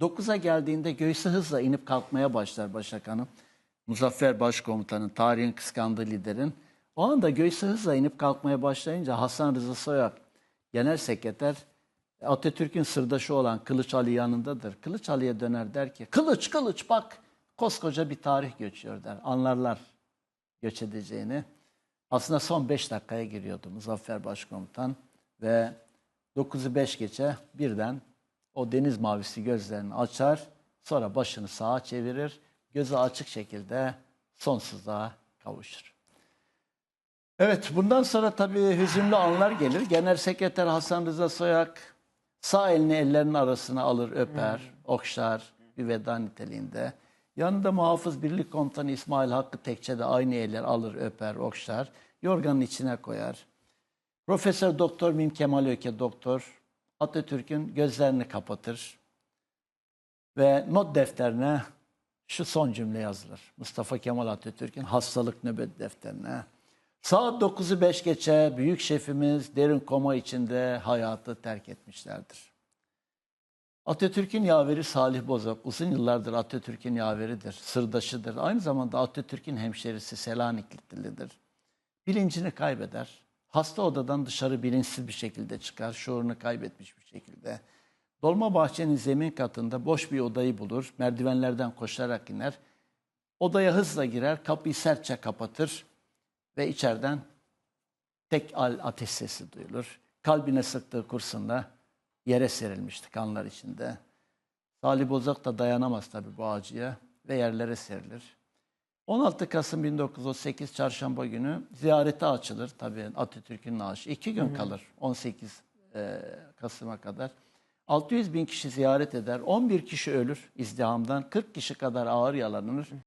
9'a geldiğinde göğsü hızla inip kalkmaya başlar Başak Hanım. Muzaffer Başkomutanın, tarihin kıskandığı liderin. O anda göğsü hızla inip kalkmaya başlayınca Hasan Rıza Soyak, Genel Sekreter, Atatürk'ün sırdaşı olan Kılıç Ali yanındadır. Kılıç Ali'ye döner der ki, Kılıç, Kılıç bak koskoca bir tarih göçüyor der. Anlarlar göç edeceğini. Aslında son 5 dakikaya giriyordu Muzaffer Başkomutan ve 9'u 5 geçe birden o deniz mavisi gözlerini açar, sonra başını sağa çevirir, gözü açık şekilde sonsuzluğa kavuşur. Evet, bundan sonra tabii hüzünlü anlar gelir. Genel Sekreter Hasan Rıza Soyak sağ elini ellerinin arasına alır, öper, okşar bir veda niteliğinde. Yanında muhafız birlik komutanı İsmail Hakkı Tekçe de aynı eller alır, öper, okşar. Yorganın içine koyar. Profesör Doktor Mim Kemal Öke Doktor Atatürk'ün gözlerini kapatır ve not defterine şu son cümle yazılır. Mustafa Kemal Atatürk'ün hastalık nöbet defterine. Saat 9'u 5 geçe büyük şefimiz derin koma içinde hayatı terk etmişlerdir. Atatürk'ün yaveri Salih Bozok uzun yıllardır Atatürk'ün yaveridir, sırdaşıdır. Aynı zamanda Atatürk'ün hemşerisi Selaniklidir. Bilincini kaybeder. Hasta odadan dışarı bilinçsiz bir şekilde çıkar, şuurunu kaybetmiş bir şekilde. Dolmabahçe'nin zemin katında boş bir odayı bulur, merdivenlerden koşarak iner. Odaya hızla girer, kapıyı sertçe kapatır ve içeriden tek al ateş sesi duyulur. Kalbine sıktığı kurşunla yere serilmişti kanlar içinde. Salih Bozok da dayanamaz tabii bu acıya ve yerlere serilir. 16 Kasım 1938 Çarşamba günü ziyarete açılır tabii Atatürk'ün naaşı. İki gün kalır 18 e, Kasım'a kadar. 600 bin kişi ziyaret eder. 11 kişi ölür izdihamdan. 40 kişi kadar ağır yaralanır.